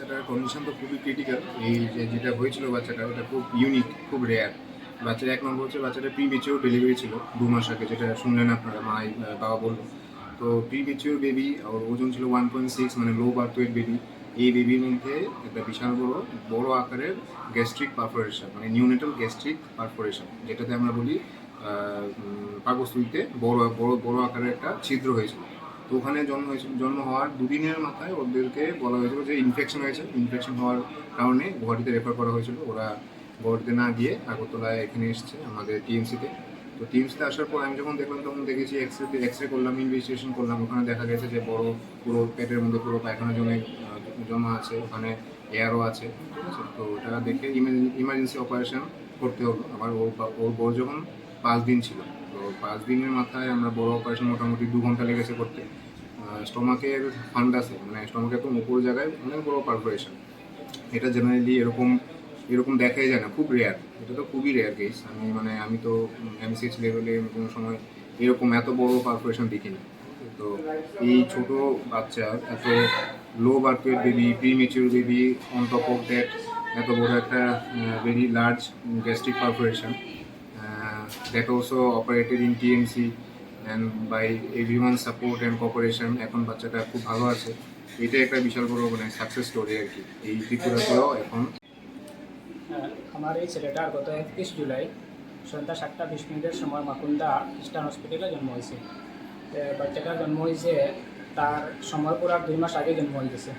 বাচ্চাটার কন্ডিশন তো খুবই ক্রিটিক্যাল এই যে যেটা হয়েছিল বাচ্চাটা এটা খুব ইউনিক খুব রেয়ার বাচ্চার এক নম্বর হচ্ছে বাচ্চাটা প্রি মেচিওর ডেলিভারি ছিল, দু মাস আগে, যেটা শুনলেন আপনারা, মা বাবা বলল। তো প্রি মেচিওর বেবি ওর ওজন ছিল ওয়ান পয়েন্ট সিক্স মানে লো বার্থ ওয়েট বেবি এই বেবির মধ্যে একটা বিশাল বড় বড় আকারের গ্যাস্ট্রিক পারফোরেশন মানে নিউনেটাল গ্যাস্ট্রিক পারফোরেশন যেটাতে আমরা বলি পাকস্থলিতে বড় বড় বড় আকারের একটা ছিদ্র হয়েছিল। তো ওখানে জন্ম হয়েছিল জন্ম হওয়ার দুদিনের মাথায় ওদেরকে বলা হয়েছিল যে ইনফেকশন হয়েছে। ইনফেকশন হওয়ার কারণে গুয়াহাটিতে রেফার করা হয়েছিল। ওরা গুয়াহাটিতে না গিয়ে আগরতলায় এখানে এসছে আমাদের টিএমসিতে তো। টিএমসিতে আসার পর আমি যখন দেখলাম, তখন দেখেছি এক্স রে এক্স রে করলাম ইনভেস্টিগেশন করলাম। ওখানে দেখা গেছে যে বড় পুরো পেটের মধ্যে পুরো পায়খানা জমে জমা আছে। ওখানে এয়ারও আছে। ঠিক আছে? তো ওটা দেখে ইমার্জেন্সি অপারেশন করতে হলো। আবার ওর বড় যখন পাঁচ দিন ছিল। তো পাঁচ দিনের মাথায় আমরা বড় অপারেশন মোটামুটি দু ঘণ্টা লেগেছে করতে। স্টমাকের ফান্ড আছে মানে স্টমাকের একদম উপর জায়গায় অনেক বড় পারফোরেশন এটা জেনারেলি এরকম এরকম দেখাই যায় না, খুব রেয়ার এটা তো খুবই রেয়ার কেস আমি মানে আমি তো এমসিএইচ লেভেলে কোনো সময় এরকম এত বড় পারফোরেশন দেখিনি। তো এই ছোট বাচ্চা, এত low birth weight baby premature baby on top of that এত বড় একটা very large gastric perforation that also operated in TMC and by everyone support and cooperation এখন বাচ্চাটা খুব ভালো আছে। এটা একটা বিশাল বড় মানে সাকসেস স্টোরি আর কি এই ত্রিপুরাতেও এখন। হ্যাঁ, আমার এই ছেলেটার গত একত্রিশ জুলাই সন্ধ্যা সাতটা বিশ মিনিটের সময় মাকুন্দা খ্রিস্টান হসপিটালে জন্ম হয়েছে। তো বাচ্চাটার জন্ম হয়েছে তার সময় পুরা দুই মাস আগে জন্ম হয়ে গেছে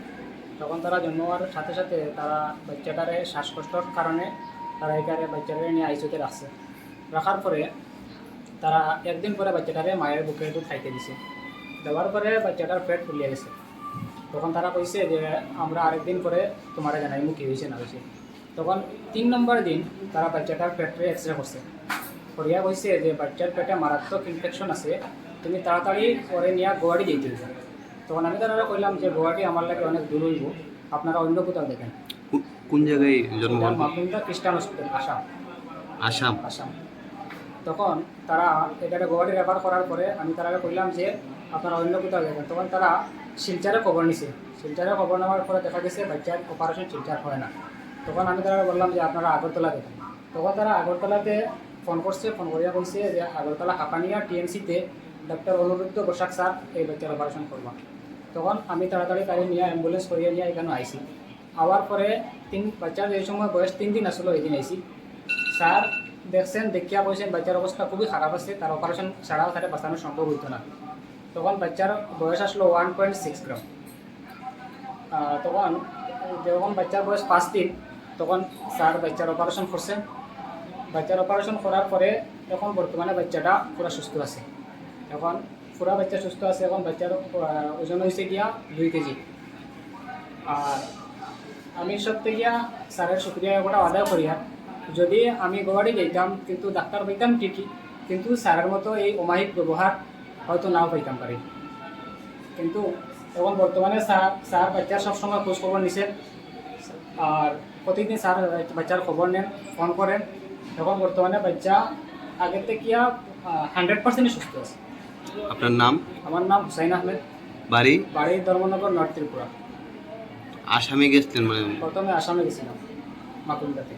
তখন তারা জন্ম হওয়ার সাথে সাথে তারা বাচ্চাটারে শ্বাসকষ্টর কারণে তারা এখানে বাচ্চাটারে নিয়ে আইসিউতে রাখছে। রাখার পরে তারা একদিন পরে বাচ্চাটারে মায়ের বুকে দুধ খাইতে দিছে। দেওয়ার পরে বাচ্চাটার পেট ফুলিয়ে গেছে। তখন তারা কইছে যে আমরা আরেকদিন পরে তোমারে জানাই মুখী হয়েছে না হয়েছে তখন তিন নম্বর দিন তারা বাচ্চাটার পেটে এক্স রে করছে। করিয়া কইছে যে বাচ্চার পেটে মারাত্মক ইনফেকশন আছে তুমি তাড়াতাড়ি পরে নিয়ে গোয়াটি যেতে হবে তখন আমি তারা কইলাম যে গোয়াটি আমার লাগে অনেক দূর হইব আপনারা অন্য কোথাও দেখেন। কোন জায়গায় জন্মগ্রহণ? মাকুন্দা খ্রিস্টান হসপিটাল আসাম। আসাম। আসাম। তখন তারা এখানে গুয়াহাটি রেফার করার পরে আমি তারা কইলাম যে আপনারা অন্য কোথাও দেখেন তখন তারা শিলচারে খবর নিছে। শিলচারে খবর নেওয়ার পরে দেখা গেছে বাচ্চার অপারেশন শিলচার হয় না। তখন আমি তারা বললাম যে আপনারা আগরতলা দেখেন তখন তারা আগরতলাতে ফোন করছে ফোন করিয়া বলছে যে আগরতলা হাঁপানিয়া টিএমসিতে ডক্টর অনুরুদ্ধ বসাক স্যার, এই বাচ্চার অপারেশন করবা। তখন আমি তাড়াতাড়ি তাড়ি নিয়ে অ্যাম্বুলেন্স করিয়ে নিয়ে এখানে আইসি আওয়ার পরে তিন, বাচ্চার এই সময় বয়স তিন দিন আসলো এই দিন আইসি স্যার দেখছেন, দেখিয়া বলছেন বাচ্চার অবস্থা খুবই খারাপ আছে তার অপারেশন ছাড়াও তাকে বাঁচানো সম্ভব হইতো না। তখন বাচ্চার বয়স আসলো ওয়ান পয়েন্ট সিক্স গ্রাম তখন যখন বাচ্চার বয়স পাঁচ দিন তখন স্যার বাচ্চার অপারেশন করছেন বাচ্চার অপারেশন করার পরে এখন বর্তমানে বাচ্চাটা পুরো সুস্থ আছে। এখন পুরা বাচ্চা সুস্থ আছে, এখন বাচ্চার ওজন হয়েছে গিয়া দুই কেজি। আর আমি সত্যি গিয়া স্যারের শুক্রিয়া ওটা আদায় করিয়া যদি আমি গুয়াহাটি যেতাম কিন্তু ডাক্তার পাইতাম ঠিকই কিন্তু স্যারের মতো এই অমায়িক ব্যবহার হয়তো নাও পাইতাম পারি। কিন্তু এখন বর্তমানে স্যার স্যার বাচ্চার সবসময় খোঁজ খবর নিছেন আর প্রতিদিন স্যার বাচ্চার খবর নেন ফোন করেন। এখন বর্তমানে বাচ্চা আগের থেকে হান্ড্রেড পার্সেন্টই সুস্থ আছে। আপনার নাম? আমার নাম হুসাইন আহমেদ। বাড়ি? বাড়ি ধর্মনগর নর্থ ত্রিপুরা। আসামে গেছিলেন মানে? প্রথমে আসামে গেছিলাম মাকুন্দাতে